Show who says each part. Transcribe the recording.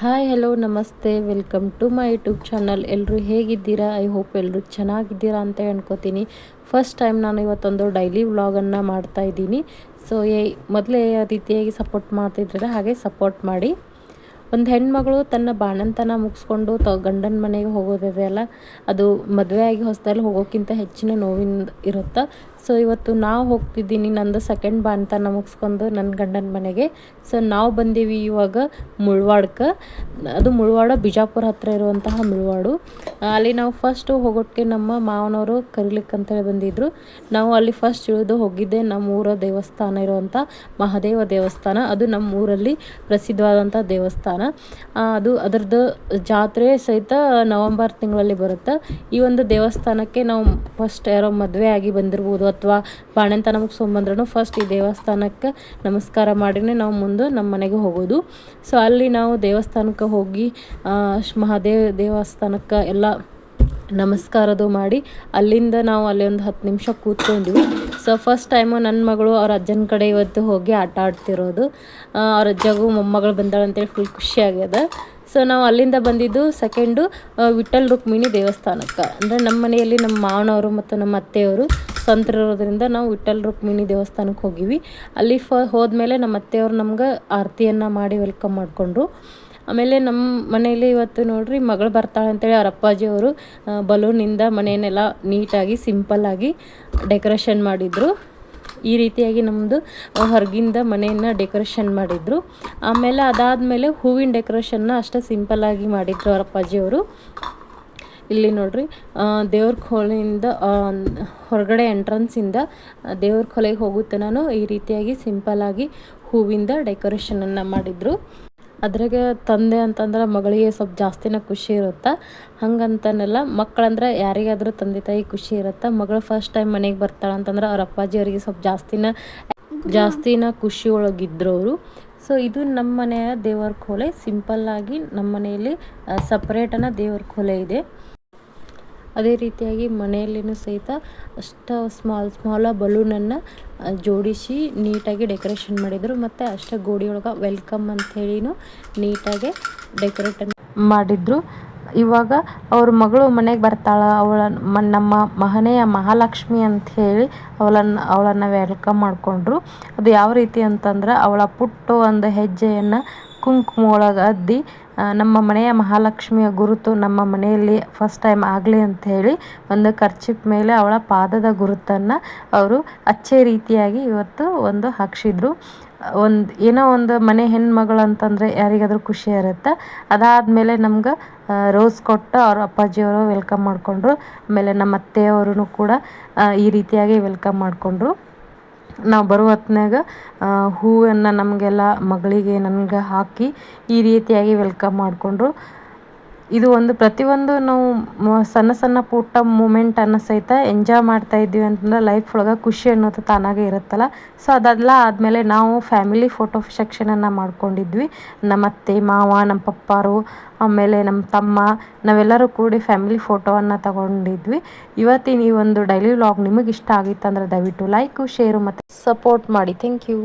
Speaker 1: Hi, hello, ನಮಸ್ತೆ. Welcome to my YouTube channel. ಎಲ್ಲರೂ ಹೇಗಿದ್ದೀರಾ? ಐ ಹೋಪ್ ಎಲ್ಲರೂ ಚೆನ್ನಾಗಿದ್ದೀರಾ ಅಂತ ಅನ್ಕೋತೀನಿ. ಫಸ್ಟ್ ಟೈಮ್ ನಾನು ಇವತ್ತೊಂದು ಡೈಲಿ ವ್ಲಾಗನ್ನು ಮಾಡ್ತಾ ಇದ್ದೀನಿ. ಸೊ, ಏ, ಮೊದಲೇ ರೀತಿಯಾಗಿ ಸಪೋರ್ಟ್ ಮಾಡ್ತಿದ್ರೆ ಹಾಗೆ ಸಪೋರ್ಟ್ ಮಾಡಿ. ಒಂದು ಹೆಣ್ಮಗಳು ತನ್ನ ಬಾಣಂತನ ಮುಗಿಸ್ಕೊಂಡು ತ, ಗಂಡನ ಮನೆಗೆ ಹೋಗೋದಿದೆ ಅಲ್ಲ ಅದು ಮದುವೆ ಆಗಿ ಹೊಸದಲ್ಲಿ ಹೋಗೋಕ್ಕಿಂತ ಹೆಚ್ಚಿನ ನೋವಿನ ಇರುತ್ತೆ? ಸೊ ಇವತ್ತು ನಾವು ಹೋಗ್ತಿದ್ದೀನಿ ನಂದು ಸೆಕೆಂಡ್ ಬಾಣಂತನ ಮುಗಿಸ್ಕೊಂಡು ನನ್ನ ಗಂಡನ ಮನೆಗೆ. ಸೊ ನಾವು ಬಂದೀವಿ ಇವಾಗ ಮುಳ್ವಾಡ್ಕೆ. ಅದು ಮುಳ್ವಾಡ ಬಿಜಾಪುರ ಹತ್ರ ಇರುವಂತಹ ಮುಳ್ವಾಡು. ಅಲ್ಲಿ ನಾವು ಫಸ್ಟು ಹೋಗೋಕ್ಕೆ ನಮ್ಮ ಮಾವನವರು ಕರಿಲಿಕ್ಕಂತೇಳಿ ಬಂದಿದ್ದರು ನಾವು ಅಲ್ಲಿ ಫಸ್ಟ್ ಇಳಿದು ಹೋಗಿದ್ದೆ ನಮ್ಮ ಊರ ದೇವಸ್ಥಾನ ಇರುವಂಥ ಮಹಾದೇವ ದೇವಸ್ಥಾನ. ಅದು ನಮ್ಮ ಊರಲ್ಲಿ ಪ್ರಸಿದ್ಧವಾದಂಥ ದೇವಸ್ಥಾನ ಅದು ಅದರದ್ದು ಜಾತ್ರೆ ಸಹಿತ ನವಂಬರ್ ತಿಂಗಳಲ್ಲಿ ಬರುತ್ತೆ. ಈ ಒಂದು ದೇವಸ್ಥಾನಕ್ಕೆ ನಾವು ಫಸ್ಟ್ ಯಾರೋ ಮದುವೆ ಆಗಿ ಬಂದಿರ್ಬೋದು ಅಥವಾ ನಮಗೆ ಸೋಮಂದ್ರೂ ಫಸ್ಟ್ ಈ ದೇವಸ್ಥಾನಕ್ಕೆ ನಮಸ್ಕಾರ ಮಾಡಿನೇ ನಾವು ಮುಂದೆ ನಮ್ಮ ಮನೆಗೆ ಹೋಗೋದು. ಸೊ ಅಲ್ಲಿ ನಾವು ದೇವಸ್ಥಾನಕ್ಕೆ ಹೋಗಿ ಮಹಾದೇವ ದೇವಸ್ಥಾನಕ್ಕೆ ಎಲ್ಲ ನಮಸ್ಕಾರದು ಮಾಡಿ ಅಲ್ಲಿಂದ ನಾವು ಅಲ್ಲಿ ಒಂದು ಹತ್ತು ನಿಮಿಷ ಕೂತ್ಕೊಂಡ್ವಿ. ಸೊ ಫಸ್ಟ್ ಟೈಮು ನನ್ನ ಮಗಳು ಅವ್ರ ಅಜ್ಜನ ಕಡೆ ಇವತ್ತು ಹೋಗಿ ಆಟ ಆಡ್ತಿರೋದು. ಅವ್ರ ಅಜ್ಜಗೂ ಮೊಮ್ಮಗಳು ಬಂದಾಳಂತೇಳಿ ಫುಲ್ ಖುಷಿ ಆಗ್ಯದ. ಸೊ ನಾವು ಅಲ್ಲಿಂದ ಬಂದಿದ್ದು ಸೆಕೆಂಡು ವಿಠಲ್ ರುಕ್ಮಿಣಿ ದೇವಸ್ಥಾನಕ್ಕೆ. ಅಂದರೆ ನಮ್ಮ ಮನೆಯಲ್ಲಿ ನಮ್ಮ ಮಾವನವರು ಮತ್ತು ನಮ್ಮ ಅತ್ತೆಯವರು ಸಂತರಿರೋದ್ರಿಂದ ನಾವು ವಿಠಲ್ ರುಕ್ಮಿಣಿ ದೇವಸ್ಥಾನಕ್ಕೆ ಹೋಗಿವಿ. ಅಲ್ಲಿ ಫ ಹೋದ್ಮೇಲೆ ನಮ್ಮ ಅತ್ತೆಯವ್ರು ನಮ್ಗೆ ಆರತಿಯನ್ನು ಮಾಡಿ ವೆಲ್ಕಮ್ ಮಾಡಿಕೊಂಡ್ರು. ಆಮೇಲೆ ನಮ್ಮ ಮನೆಯಲ್ಲಿ ಇವತ್ತು ನೋಡ್ರಿ ಮಗಳು ಬರ್ತಾಳೆ ಅಂತೇಳಿ ಅವ್ರ ಅಪ್ಪಾಜಿಯವರು ಬಲೂನಿಂದ ಮನೆಯನ್ನೆಲ್ಲ ನೀಟಾಗಿ ಸಿಂಪಲ್ಲಾಗಿ ಡೆಕೋರೇಷನ್ ಮಾಡಿದರು. ಈ ರೀತಿಯಾಗಿ ನಮ್ಮದು ಹೊರಗಿಂದ ಮನೆಯನ್ನು ಡೆಕೋರೇಷನ್ ಮಾಡಿದರು. ಆಮೇಲೆ ಅದಾದಮೇಲೆ ಹೂವಿನ ಡೆಕೋರೇಷನ್ನ ಅಷ್ಟೇ ಸಿಂಪಲ್ಲಾಗಿ ಮಾಡಿದರು ಅವ್ರ ಅಪ್ಪಾಜಿಯವರು. ಇಲ್ಲಿ ನೋಡ್ರಿ ದೇವ್ರ ಕೋಲೆಯಿಂದ ಹೊರಗಡೆ ಎಂಟ್ರೆನ್ಸಿಂದ ದೇವ್ರ ಕೊಲೆಗೆ ಹೋಗುತ್ತೆ ನಾನು ಈ ರೀತಿಯಾಗಿ ಸಿಂಪಲ್ಲಾಗಿ ಹೂವಿಂದ ಡೆಕೋರೇಷನನ್ನು ಮಾಡಿದರು. ಅದ್ರಾಗೆ ತಂದೆ ಅಂತಂದ್ರೆ ಮಗಳಿಗೆ ಸ್ವಲ್ಪ ಜಾಸ್ತಿನೇ ಖುಷಿ ಇರುತ್ತೆ? ಹಂಗಂತನೆಲ್ಲ, ಮಕ್ಕಳಂದ್ರೆ ಯಾರಿಗಾದರೂ ತಂದೆ ತಾಯಿ ಖುಷಿ ಇರುತ್ತೆ? ಮಗಳು ಫಸ್ಟ್ ಟೈಮ್ ಮನೆಗೆ ಬರ್ತಾಳೆ ಅಂತಂದ್ರೆ ಅವ್ರ ಅಪ್ಪಾಜಿ ಅವರಿಗೆ ಸ್ವಲ್ಪ ಜಾಸ್ತಿನ ಜಾಸ್ತಿನ ಖುಷಿ ಒಳಗಿದ್ರು ಅವರು. ಸೊ ಇದು ನಮ್ಮ ಮನೆಯ ದೇವರ ಕೋಲೆ. ಸಿಂಪಲ್ಲಾಗಿ ನಮ್ಮ ಮನೆಯಲ್ಲಿ ಸಪ್ರೇಟನ ದೇವರ ಕೋಲೆ ಇದೆ. ಅದೇ ರೀತಿಯಾಗಿ ಮನೆಯಲ್ಲಿನೂ ಸಹಿತ ಅಷ್ಟು ಸ್ಮಾಲ್ ಸ್ಮಾಲ ಬಲೂನನ್ನು ಜೋಡಿಸಿ ನೀಟಾಗಿ ಡೆಕೋರೇಷನ್ ಮಾಡಿದರು. ಮತ್ತು ಅಷ್ಟೇ ಗೋಡಿ ಒಳಗೆ ವೆಲ್ಕಮ್ ಅಂಥೇಳಿನೂ ನೀಟಾಗಿ ಡೆಕೋರೇಟನ್ನು ಮಾಡಿದರು. ಇವಾಗ ಅವ್ರ ಮಗಳು ಮನೆಗೆ ಬರ್ತಾಳೆ, ಅವಳ ನಮ್ಮ ಮಹನೆಯ ಮಹಾಲಕ್ಷ್ಮಿ ಅಂತ ಹೇಳಿ ಅವಳನ್ನು ಅವಳನ್ನು ವೆಲ್ಕಮ್ ಮಾಡಿಕೊಂಡ್ರು. ಅದು ಯಾವ ರೀತಿ ಅಂತಂದ್ರೆ ಅವಳ ಪುಟ್ಟ ಒಂದು ಹೆಜ್ಜೆಯನ್ನು ಕುಂಕುಮ ಒಳಗೆ ಅದ್ದಿ ನಮ್ಮ ಮನೆಯ ಮಹಾಲಕ್ಷ್ಮಿಯ ಗುರುತು ನಮ್ಮ ಮನೆಯಲ್ಲಿ ಫಸ್ಟ್ ಟೈಮ್ ಆಗಲಿ ಅಂತ ಹೇಳಿ ಒಂದು ಖರ್ಚಿಪ್ ಮೇಲೆ ಅವಳ ಪಾದದ ಗುರುತನ್ನು ಅವರು ಅಚ್ಚೆ ರೀತಿಯಾಗಿ ಇವತ್ತು ಒಂದು ಹಾಕ್ಸಿದ್ರು. ಒಂದು ಏನೋ ಒಂದು ಮನೆ ಹೆಣ್ಮಗಳು ಅಂತಂದರೆ ಯಾರಿಗಾದ್ರೂ ಖುಷಿ ಇರುತ್ತೆ. ಅದಾದಮೇಲೆ ನಮ್ಗೆ ರೋಸ್ ಕೊಟ್ಟು ಅವ್ರ ಅಪ್ಪಾಜಿಯವರು ವೆಲ್ಕಮ್ ಮಾಡಿಕೊಂಡ್ರು. ಆಮೇಲೆ ನಮ್ಮ ಅತ್ತೆಯವರು ಕೂಡ ಈ ರೀತಿಯಾಗಿ ವೆಲ್ಕಮ್ ಮಾಡಿಕೊಂಡ್ರು. ನಾವು ಬರುವ ಹೊತ್ನಾಗ ಹೂವನ್ನು ನಮಗೆಲ್ಲ ಮಗಳಿಗೆ ನನಗೆ ಹಾಕಿ ಈ ರೀತಿಯಾಗಿ ವೆಲ್ಕಮ್ ಮಾಡಿಕೊಂಡ್ರು. ಇದು ಒಂದು ಪ್ರತಿಯೊಂದು ನಾವು ಸಣ್ಣ ಸಣ್ಣ ಪುಟ್ಟ ಮೂಮೆಂಟನ್ನು ಸಹಿತ ಎಂಜಾಯ್ ಮಾಡ್ತಾ ಇದ್ದೀವಿ ಅಂತಂದ್ರೆ ಲೈಫ್ ಒಳಗೆ ಖುಷಿ ಅನ್ನೋದು ತಾನಾಗೆ ಇರುತ್ತಲ್ಲ. ಸೊ ಅದೆಲ್ಲ ಆದಮೇಲೆ ನಾವು ಫ್ಯಾಮಿಲಿ ಫೋಟೋ ಸೆಕ್ಷನನ್ನು ಮಾಡ್ಕೊಂಡಿದ್ವಿ. ನಮ್ಮ ಅತ್ತೆ ಮಾವ ನಮ್ಮ ಪಪ್ಪಾರು, ಆಮೇಲೆ ನಮ್ಮ ತಮ್ಮ, ನಾವೆಲ್ಲರೂ ಕೂಡಿ ಫ್ಯಾಮಿಲಿ ಫೋಟೋವನ್ನು ತಗೊಂಡಿದ್ವಿ. ಇವತ್ತಿನ ಈ ಒಂದು ಡೈಲಿ ವ್ಲಾಗ್ ನಿಮಗೆ ಇಷ್ಟ ಆಗಿತ್ತು ಅಂದ್ರೆ ದಯವಿಟ್ಟು ಲೈಕು ಶೇರು ಮತ್ತು ಸಪೋರ್ಟ್ ಮಾಡಿ. Thank you